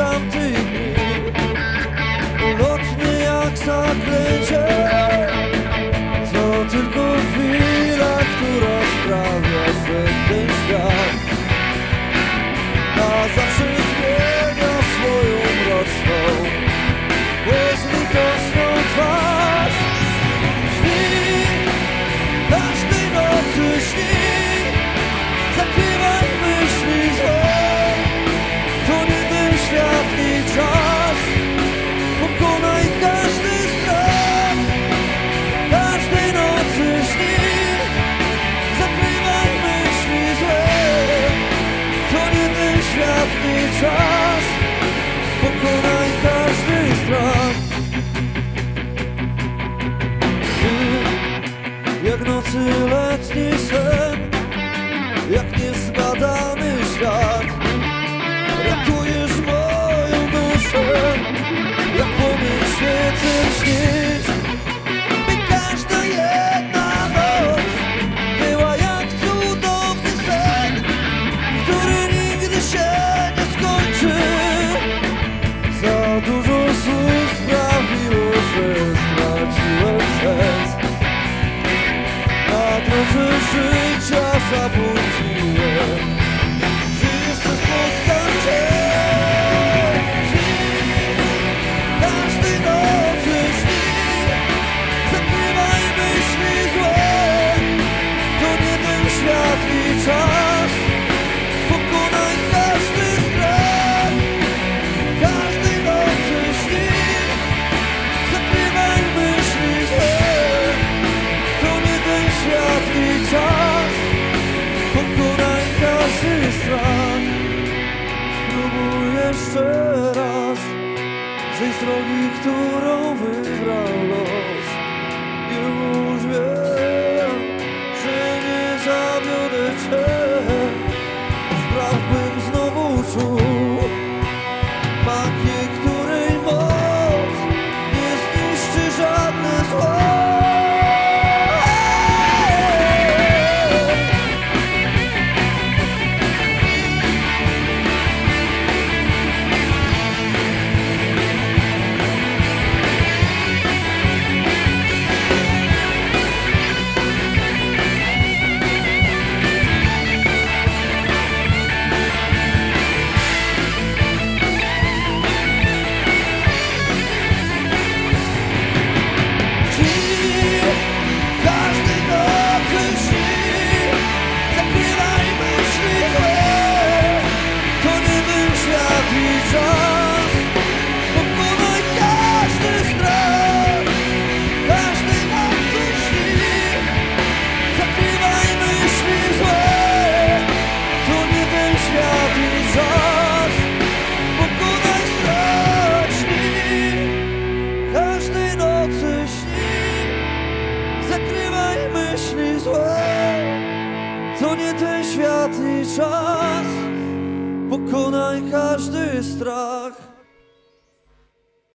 something czas. Pokonaj każdy strach. Ty, jak nocy letni sen trouble. drogi, którą wy To nie ten świat i czas. Pokonaj każdy strach.